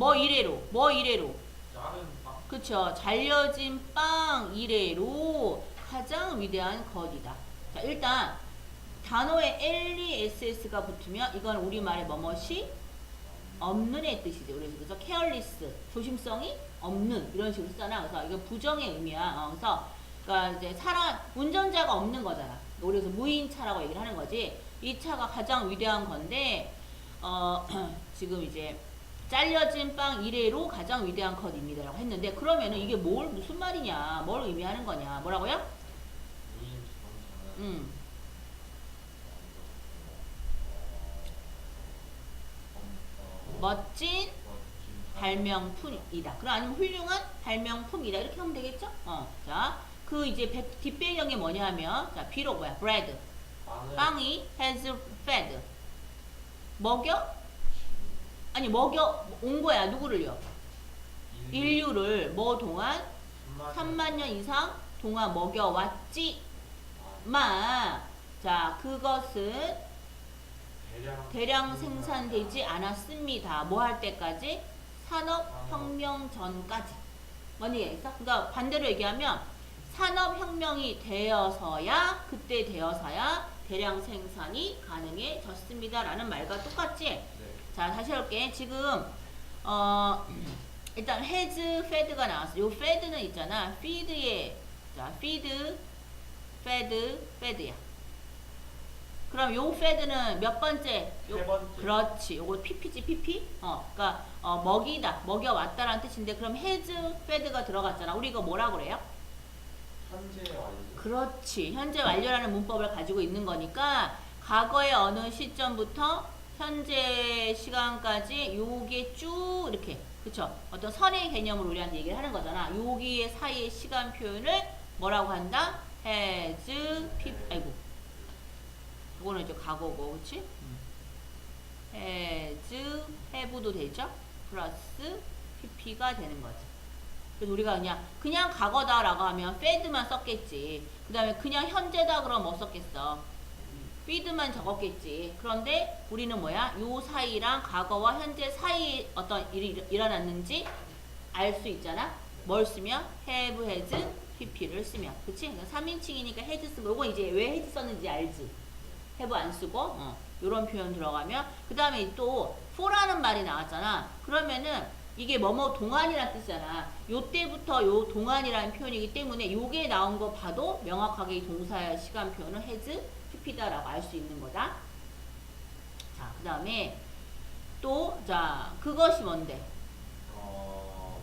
뭐 이래로 뭐 이래로. 그쵸. 잘려진 빵 이래로 가장 위대한 것이다. 자 일단 단어에 LESS가 붙으면 이건 우리말의 뭐뭐시? 없는 의 뜻이죠 그래서, 그래서 careless 조심성이 없는 이런 식으로 쓰잖아. 그래서 이거 부정의 의미야. 어, 그래서 그러니까 이제 사람 운전자가 없는 거잖아. 그래서 무인차라고 얘기를 하는 거지. 이 차가 가장 위대한 건데 어 지금 이제 잘려진 빵 이래로 가장 위대한 컷입니다 라고 했는데 그러면은 이게 뭘 무슨 말이냐 뭘 의미하는 거냐 뭐라고요? 음 멋진 발명품이다. 그럼 아니면 훌륭한 발명품이다. 이렇게 하면 되겠죠? 어. 자, 그 이제 배- 뒷배경이 뭐냐 하면, 자, 비록 뭐야? bread. 빵이 has fed. 먹여? 아니, 먹여 온 거야. 누구를요? 인류를 뭐 동안? 3만 년 이상 동안 먹여 왔지. 마. 자, 그것은 대량 대량 생산되지 않았습니다. 뭐 할 때까지? 산업혁명 전까지. 뭔 얘기가 있어? 그러니까 반대로 얘기하면 산업혁명이 되어서야 그때 되어서야 대량 생산이 가능해졌습니다. 라는 말과 똑같지? 네. 자 다시 할게. 지금 어 일단 has fed가 나왔어. 요 fed는 있잖아. feed에 자 feed, fed, fed야. 그럼 요 fed는 몇 번째? 요- 세 번째. 그렇지. 요거 pp지 pp. 어, 그러니까 어, 먹이다, 먹여 왔다라는 뜻인데 그럼 has fed가 들어갔잖아. 우리 이거 뭐라 그래요? 현재 완료. 그렇지. 현재 완료라는 문법을 가지고 있는 거니까 과거의 어느 시점부터 현재 시간까지 요게 쭉 이렇게 그쵸? 어떤 선의 개념으로 우리한테 얘기를 하는 거잖아. 여기에 사이의 시간 표현을 뭐라고 한다? has, p, 아이고. 이거는 이제 과거고, 그치? has, have도 되죠? 플러스 pp가 되는 거지. 그래서 우리가 그냥 그냥 과거다 라고 하면 fed만 썼겠지. 그 다음에 그냥 현재다 그러면 뭐 썼겠어? Feed만 적었겠지. 그런데 우리는 뭐야? 요 사이랑 과거와 현재 사이에 어떤 일이 일- 일어났는지 알 수 있잖아. 뭘 쓰면 have, has, pp를 쓰면. 그치? 그러니까 3인칭이니까 has 쓰고 요거 이제 왜 has 썼는지 알지? have 안 쓰고 어, 요런 표현 들어가면 그 다음에 또 for라는 말이 나왔잖아. 그러면은 이게 뭐뭐 동안이란 뜻이잖아. 요 때부터 요 동안이라는 표현이기 때문에 요게 나온 거 봐도 명확하게 이 동사의 시간 표현은 has, pp다라고 알 수 있는 거다. 자, 그 다음에 또, 자, 그것이 뭔데? 어,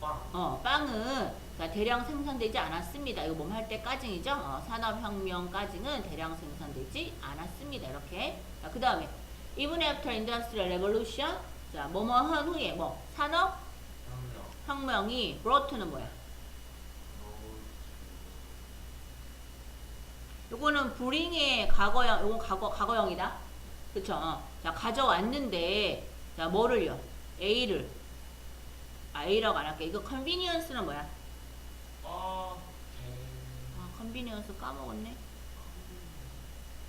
빵. 어, 빵은 자, 대량 생산되지 않았습니다. 이거 몸 할 때까지이죠. 어, 산업혁명까지는 대량 생산되지 않았습니다. 이렇게. 자, 그 다음에 even after industrial revolution 자, 뭐뭐 한 후에 뭐 산업 혁명이 혁명. brought는 뭐야? 요거는 bring의 과거형, 요건 과거, 과거형이다. 그쵸? 어. 자, 가져왔는데, 자, 뭐를요? A를. 아, A라고 안 할게. 이거 convenience는 뭐야? 아, 대. 아, 컨비니언스 까먹었네.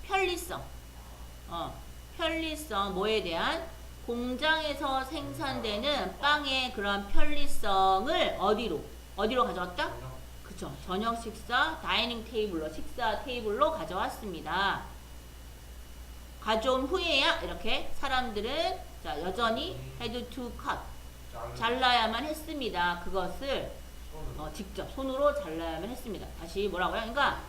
편리성. 어, 편리성 뭐에 대한 공장에서 생산되는 빵의 그런 편리성을 어디로 어디로 가져왔다? 그쵸. 저녁 식사 다이닝 테이블로 식사 테이블로 가져왔습니다. 가져온 후에야 이렇게 사람들은 자 여전히 had to cut 잘. 잘라야만 했습니다. 그것을. 어, 직접 손으로 잘라야만 했습니다. 다시 뭐라고요? 그러니까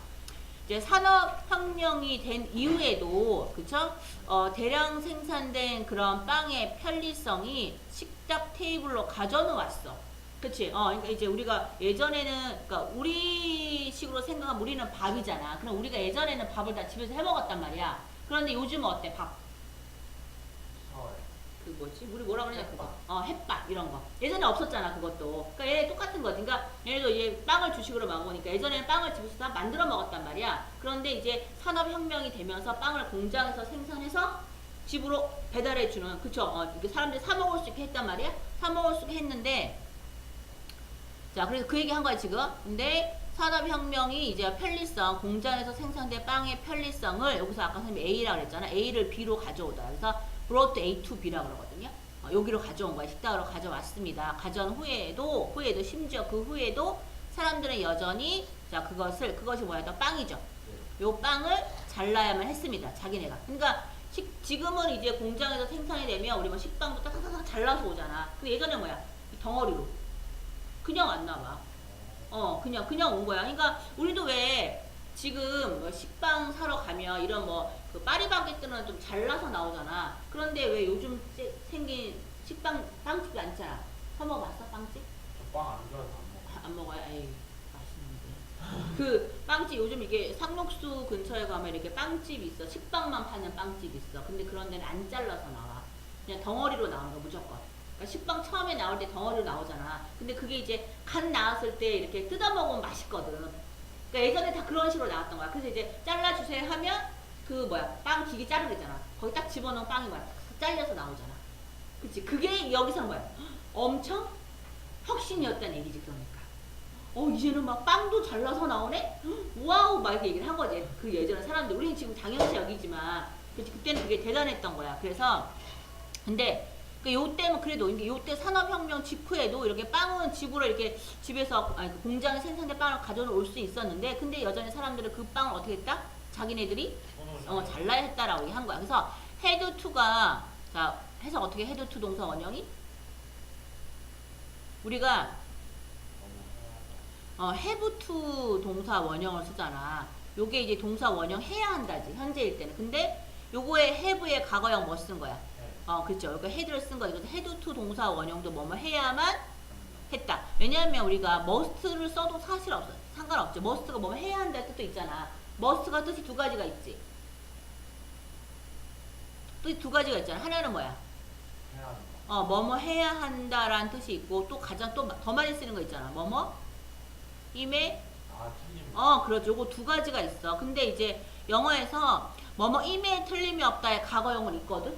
이제 산업혁명이 된 이후에도 그쵸? 어, 대량 생산된 그런 빵의 편리성이 식탁 테이블로 가져는 왔어. 그치? 어, 그러니까 이제 우리가 예전에는, 그러니까 우리 식으로 생각하면 우리는 밥이잖아. 그럼 우리가 예전에는 밥을 다 집에서 해 먹었단 말이야. 그런데 요즘은 어때? 밥. 그 뭐지? 우리 뭐라 그러냐 그거. 어, 햇밥 이런 거. 예전에 없었잖아 그것도. 그러니까 얘네 똑같은 거지. 그러니까 얘네도 이제 빵을 주식으로 먹으니까 예전에는 빵을 집에서 다 만들어 먹었단 말이야. 그런데 이제 산업혁명이 되면서 빵을 공장에서 생산해서 집으로 배달해 주는 그쵸? 어, 사람들이 사 먹을 수 있게 했단 말이야. 사 먹을 수 있게 했는데 자 그래서 그 얘기 한 거야 지금. 근데 산업혁명이 이제 편리성 공장에서 생산된 빵의 편리성을 여기서 아까 선생님이 A라고 그랬잖아. A를 B로 가져오다. 그래서 brought A to B라고 그러거든요. 어, 여기로 가져온 거야. 식당으로 가져왔습니다. 가져온 후에도 후에도 심지어 그 후에도 사람들은 여전히 자 그것을 그것이 뭐야? 또 빵이죠. 네. 요 빵을 잘라야만 했습니다. 자기네가. 그러니까 식- 지금은 이제 공장에서 생산이 되면 우리 뭐 식빵도 딱딱딱 잘라서 오잖아. 근데 예전에 뭐야? 이 덩어리로 그냥 안 나와. 어, 그냥 그냥 온 거야. 그러니까 우리도 왜 지금 뭐 식빵 사러 가면 이런 뭐 그 파리바게뜨는 좀 잘라서 나오잖아. 그런데 왜 요즘 세- 생긴 식빵 빵집이 많잖아. 사 먹어봤어 빵집? 저빵안 좋아해서 안 먹어. 아, 안 먹어요. 에이 맛있는데. 그 빵집 요즘 이게 상록수 근처에 가면 이렇게 빵집 있어. 식빵만 파는 빵집 있어. 근데 그런 데는 안 잘라서 나와. 그냥 덩어리로 나온 거 무조건. 그러니까 식빵 처음에 나올 때 덩어리로 나오잖아. 근데 그게 이제 간 나왔을 때 이렇게 뜯어 먹으면 맛있거든. 그러니까 예전에 다 그런 식으로 나왔던 거야. 그래서 이제 잘라주세요 하면 그 뭐야 빵 기계 자르겠잖아. 거기 딱 집어넣은 빵이 뭐야 탁 잘려서 나오잖아. 그치? 그게 여기서는 뭐야? 엄청 혁신이었다는 얘기지 그러니까. 어 이제는 막 빵도 잘라서 나오네? 와우 막 이렇게 얘기를 한 거지. 그 예전에 사람들 우리는 지금 당연시 여기지만 그치? 그때는 그게 대단했던 거야. 그래서 근데 그 요때는 그래도 이게 요때 산업혁명 직후에도 이렇게 빵은 집으로 이렇게 집에서 아니, 그 공장에 생산된 빵을 가져올 수 있었는데 근데 여전히 사람들은 그 빵을 어떻게 했다? 자기네들이 어, 잘라야 했다라고 얘기한 거야. 그래서 헤드 투가 자 해석 어떻게 헤드 투 동사 원형이 우리가 어, have to 동사 원형을 쓰잖아. 요게 이제 동사 원형 해야 한다지 현재일 때는. 근데 요거에 have의 과거형 뭐쓴 거야? 어, 그렇죠. 여기 head를 쓴 거. 이것도 head to 동사 원형도 뭐뭐 해야만 했다. 왜냐하면 우리가 must를 써도 사실 없어. 상관없죠. must가 뭐뭐 해야 한다 뜻도 있잖아. must가 뜻이 두 가지가 있지. 뜻이 두 가지가 있잖아. 하나는 뭐야? 어, 뭐뭐 해야 한다라는 뜻이 있고 또 가장 또 더 많이 쓰는 거 있잖아. 뭐뭐 임에 아. 어, 그렇죠. 요거 두 가지가 있어. 근데 이제 영어에서 뭐뭐 임에 틀림이 없다의 과거형은 있거든.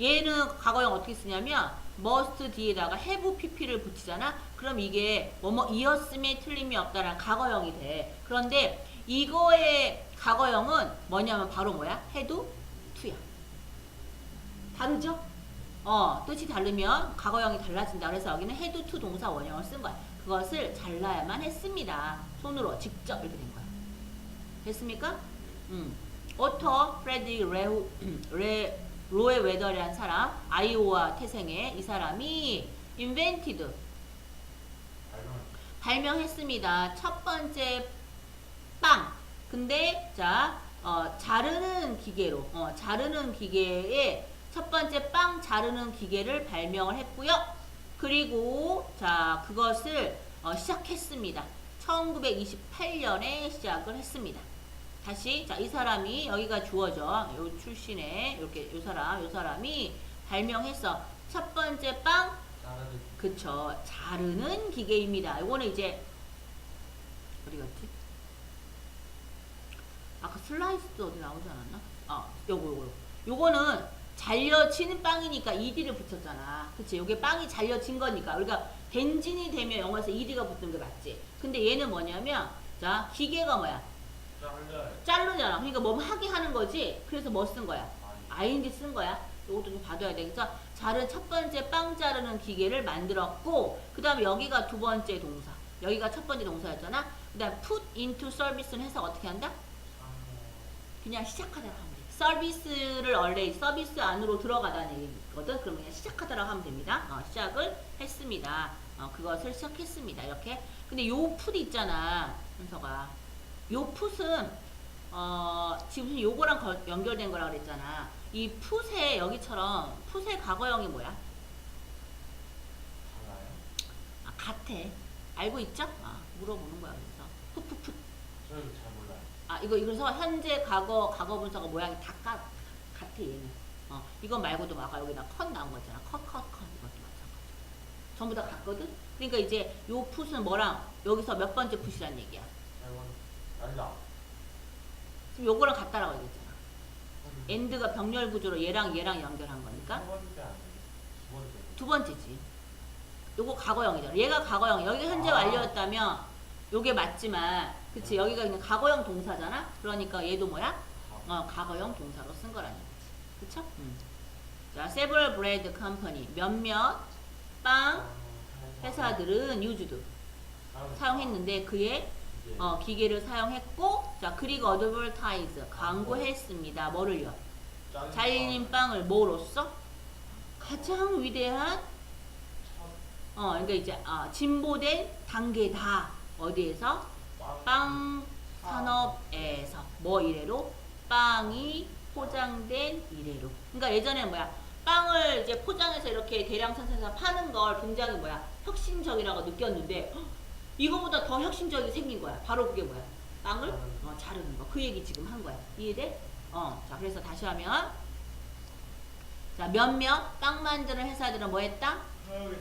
얘는 과거형 어떻게 쓰냐면 must 뒤에다가 have pp를 붙이잖아. 그럼 이게 뭐뭐 이었음에 틀림이 없다라는 과거형이 돼. 그런데 이거의 과거형은 뭐냐면 바로 뭐야? had to야. 다르죠? 어, 뜻이 다르면 과거형이 달라진다. 그래서 여기는 had to 동사 원형을 쓴 거야. 그것을 잘라야만 했습니다. 손으로 직접 이렇게 된 거야. 됐습니까? 음. 오터 프레디 레우 레 로에 웨더라는 사람 아이오와 태생의 이 사람이 invented 알면 발명 했습니다. 첫 번째 빵. 근데 자 어, 자르는 기계로 어, 자르는 기계에 첫 번째 빵 자르는 기계를 발명을 했고요. 그리고 자 그것을 어, 시작했습니다. 1928년에 시작을 했습니다. 다시 자 이 사람이 여기가 주어져 요 출신의 이렇게 요 사람 요 사람이 발명했어 첫 번째 빵 자르는 그쵸. 자르는 기계입니다. 요거는 이제 어디 갔지? 아까 슬라이스 어디 나오지 않았나? 아, 요거 요거. 요거는 잘려진 빵이니까 ed를 붙였잖아. 그치? 요게 빵이 잘려진 거니까. 우리가 벤진이 되면 영어에서 ed가 붙는 게 맞지. 근데 얘는 뭐냐면 자, 기계가 뭐야? 자르잖아. 그러니까 뭐 하게 하는 거지. 그래서 뭐 쓴 거야? ing 쓴 거야. 이것도 좀 봐둬야 돼. 그래서 자른 첫 번째 빵 자르는 기계를 만들었고, 그 다음에 여기가 두 번째 동사. 여기가 첫 번째 동사였잖아. 그 다음 put into service는 해서 어떻게 한다? 그냥 시작하다라고 하면 돼. 서비스를 원래 서비스 안으로 들어가다는 얘기거든. 그럼 그냥 시작하다라고 하면 됩니다. 어, 시작을 했습니다. 어, 그것을 시작했습니다. 이렇게. 근데 요 put 있잖아. 현서가. 요 put은 어, 지금 요거랑 거- 연결된 거라 그랬잖아. 이 풋의 여기처럼 풋의 과거형이 뭐야? 달라요? 아, 같아. 알고 있죠? 아, 물어보는 거야. 그래서 풋풋풋. 저 이거 잘 몰라요. 아, 이거 이래서 현재 과거 과거 분사가 모양이 다 까, 같아 얘는. 어, 이거 말고도 아까 여기다 컷 나온 거 있잖아. 컷, 컷, 컷 이것도 마찬가지. 전부 다 같거든. 그러니까 이제 요 풋은 뭐랑 여기서 몇 번째 풋이란 얘기야. 아니다. 지금 요거랑 같다라고 얘기했잖아. 엔드가 병렬 구조로 얘랑 얘랑 연결한 거니까. 첫 번째 아니에요? 두 번째. 두 번째지. 요거 과거형이잖아. 얘가 과거형. 여기 현재 아. 완료였다면 요게 맞지만 그치 여기가 그냥 과거형 동사잖아. 그러니까 얘도 뭐야? 가. 어 과거형 동사로 쓴 거라는 거지. 그쵸? 음. 자, several bread company 몇몇 빵 회사들은 used 사용했는데 그의 어, 기계를 사용했고 자 그리고 advertise 광고했습니다. 뭐를요? 잘린 빵을 뭐로써? 가장 위대한 어 그러니까 이제 아, 진보된 단계다. 어디에서? 빵 산업에서. 뭐 이래로? 빵이 포장된 이래로. 그러니까 예전에 뭐야? 빵을 이제 포장해서 이렇게 대량 생산해서 파는 걸 굉장히 뭐야? 혁신적이라고 느꼈는데 헉, 이거보다 더 혁신적이 생긴 거야 바로 그게 뭐야 빵을 어, 자르는 거 그 얘기 지금 한 거야 이해돼? 어 자 그래서 다시 하면 자 몇몇 빵 만드는 회사들은 뭐 했다?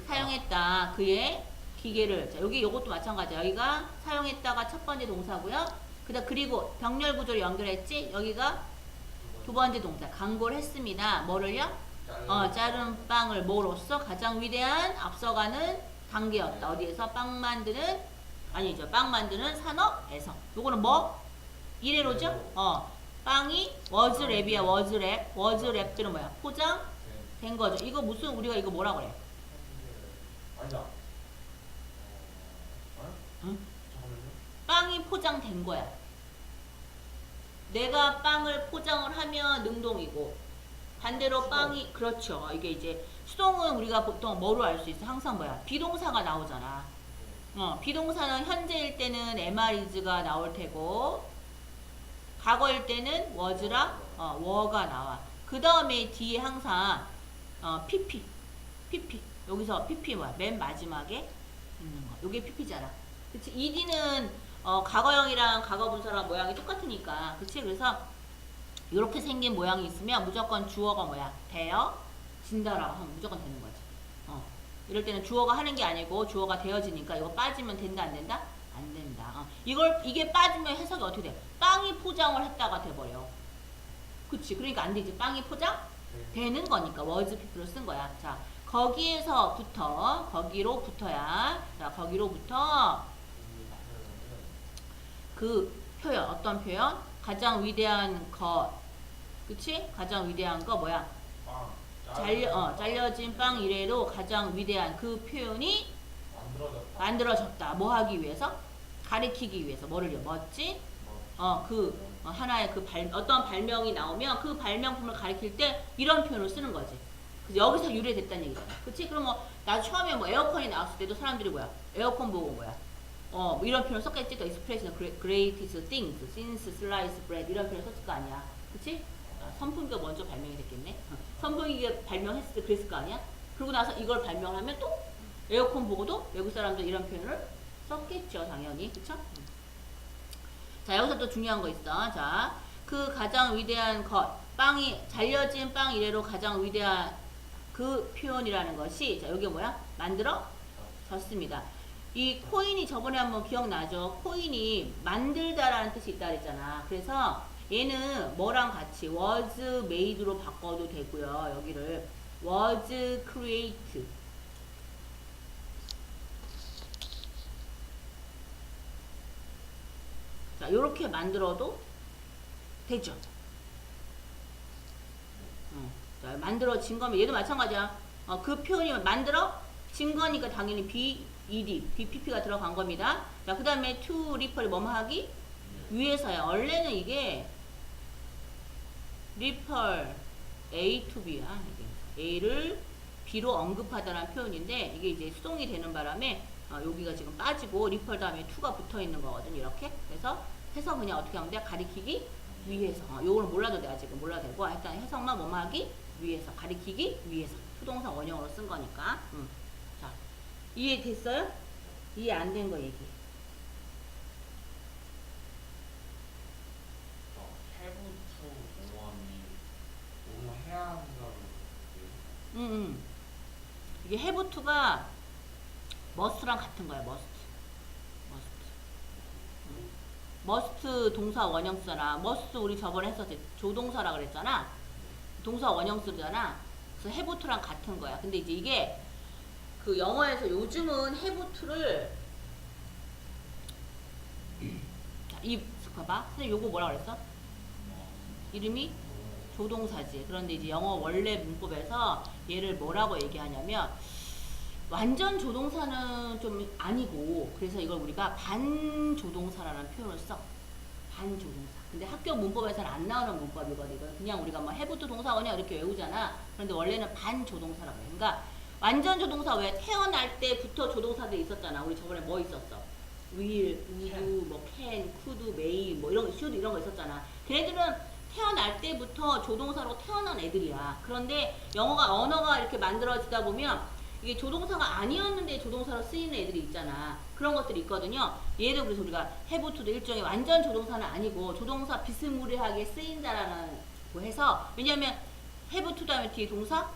사용했다. 그의 기계를. 자, 여기 요것도 마찬가지야. 여기가 사용했다가 첫 번째 동사고요. 그다음 그리고 병렬 구조를 연결했지. 여기가 두 번째 동사. 광고를 했습니다. 뭐를요? 어, 자른 빵을 뭐로써 가장 위대한 앞서가는 단계였다. 어디에서 빵 만드는 아니죠. 빵 만드는 산업에서. 요거는 뭐? 이래로죠? 어. 빵이 was 랩이야. was 랩. was 랩들은 뭐야? 포장 된 거죠. 이거 무슨 우리가 이거 뭐라 그래? 아니다. 어? 어? 응? 빵이 포장된 거야. 내가 빵을 포장을 하면 능동이고 반대로. 빵이 그렇죠. 이게 이제 수동은 우리가 보통 뭐로 알 수 있어? 항상 뭐야? 비동사가 나오잖아. 어, 비동사는 현재일 때는 MR이즈가 나올 테고 과거일 때는 was라 어, were가 나와. 그 다음에 뒤에 항상 어, PP, PP 여기서 PP 뭐야? 맨 마지막에 있는 거. 요게 PP잖아. 그치? ED는 어, 과거형이랑 과거분사랑 모양이 똑같으니까. 그치? 그래서 이렇게 생긴 모양이 있으면 무조건 주어가 뭐야? 되어 진다라고 하면 무조건 되는 거지. 어. 이럴 때는 주어가 하는 게 아니고 주어가 되어지니까 이거 빠지면 된다 안 된다? 안 된다. 어. 이걸 이게 빠지면 해석이 어떻게 돼? 빵이 포장을 했다가 돼버려. 그치? 그러니까 안 되지. 빵이 포장? 되는 거니까 was people로 쓴 거야. 자, 거기에서부터 거기로부터야. 자, 거기로부터 그 표현 어떤 표현? 가장 위대한 것. 그치? 가장 위대한 거 뭐야? 빵. 잘려 어, 잘려진 빵 이래로 가장 위대한 그 표현이 만들어졌다. 뭐 하기 위해서? 가리키기 위해서. 뭐를요? 멋진 어, 그 어, 하나의 그 발, 어떤 발명이 나오면 그 발명품을 가리킬 때 이런 표현을 쓰는 거지. 그래서 여기서 유래됐다는 얘기잖아. 그치? 그럼 뭐, 나 처음에 뭐 에어컨이 나왔을 때도 사람들이 뭐야? 에어컨 보고 뭐야? 어, 뭐 이런 표현을 썼겠지? 또 expression, greatest things, since sliced bread 이런 표현을 썼을 거 아니야. 그치? 아, 선풍기가 먼저 발명이 됐겠네. 어, 선풍기가 발명했을 때 그랬을 거 아니야? 그러고 나서 이걸 발명하면 또 에어컨 보고도 외국 사람들 이런 표현을 썼겠죠, 당연히. 그쵸? 음. 자, 여기서 또 중요한 거 있어. 자, 그 가장 위대한 것, 빵이, 잘려진 빵 이래로 가장 위대한 그 표현이라는 것이, 자, 여기 뭐야? 만들어? 졌습니다. 이 코인이 저번에 한번 기억나죠? 코인이 만들다라는 뜻이 있다 그랬잖아. 그래서 얘는 뭐랑 같이 was made로 바꿔도 되고요. 여기를 was create. 자, 요렇게 만들어도 되죠. 어, 자, 만들어진 거면 얘도 마찬가지야. 어, 그 표현이 만들어 진 거니까 당연히 B, ED, BPP가 들어간 겁니다. 자, 그 다음에 to refer이 뭐뭐 하기? 위에서야. 원래는 이게 refer A to B야. 이게. A를 B로 언급하다라는 표현인데 이게 이제 수동이 되는 바람에 어, 여기가 지금 빠지고 리펄 다음에 to가 붙어 있는 거거든 이렇게. 그래서 해석 그냥 어떻게 하면 돼? 가리키기 위해서. 어, 요거는 몰라도 내가 지금 몰라도 되고. 일단 해석만 뭐뭐 하기 위해서. 가리키기 위해서. 수동사 원형으로 쓴 거니까. 음. 자 이해됐어요? 이해 안 된 거 얘기 해부투 공원이 너무 해야 한다고. 음, 음. 이게 해부투가 머스트랑 같은 거야 머스트. 머스트. 음. 머스트 동사 원형쓰잖아. 머스트 우리 저번에 했었지 조동사라 그랬잖아. 동사 원형쓰잖아. 그래서 해부투랑 같은 거야. 근데 이제 이게 그 영어에서 요즘은 해부투를 자, 이 봐봐. 선생님 요거 뭐라 그랬어? 이름이 조동사지. 그런데 이제 영어 원래 문법에서 얘를 뭐라고 얘기하냐면 완전 조동사는 좀 아니고 그래서 이걸 우리가 반조동사라는 표현을 써. 반조동사. 근데 학교 문법에서는 안 나오는 문법이거든. 이건 그냥 우리가 뭐 해부도 동사원이야 이렇게 외우잖아. 그런데 원래는 반조동사라고 해. 그러니까 완전 조동사 왜 태어날 때부터 조동사들이 있었잖아. 우리 저번에 뭐 있었어? will, would, 뭐 can, could, may, 뭐 이런 거, should 이런 거 있었잖아. 걔네들은 태어날 때부터 조동사로 태어난 애들이야. 그런데 영어가 언어가 이렇게 만들어지다 보면 이게 조동사가 아니었는데 조동사로 쓰이는 애들이 있잖아. 그런 것들이 있거든요. 얘도 그래서 우리가 to도 일종의 완전 조동사는 아니고 조동사 비스무리하게 쓰인다라는 거 해서 왜냐면 have to 다음에 뒤에 동사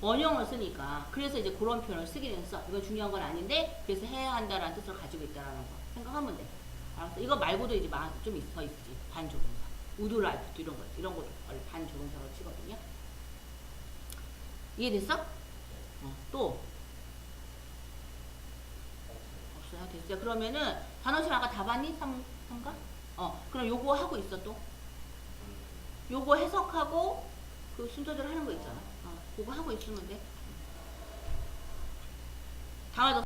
원형을 쓰니까 그래서 이제 그런 표현을 쓰긴 했어. 이건 중요한 건 아닌데 그래서 해야 한다라는 뜻을 가지고 있다라는 거 생각하면 돼. 알았어? 이거 말고도 이제 마- 좀 있- 더 있지. 반조동사. 우드 라이프도 이런 거 이런 원래 반조동사로 치거든요. 이해됐어? 어, 또 없어요. 됐어요. 그러면은 단어실 아까 다 봤니? 3, 3가? 어, 그럼 요거 하고 있어 또. 요거 해석하고 그 순서대로 하는 거 있잖아. 어, 그거 하고 있으면 돼. 다 맞았어.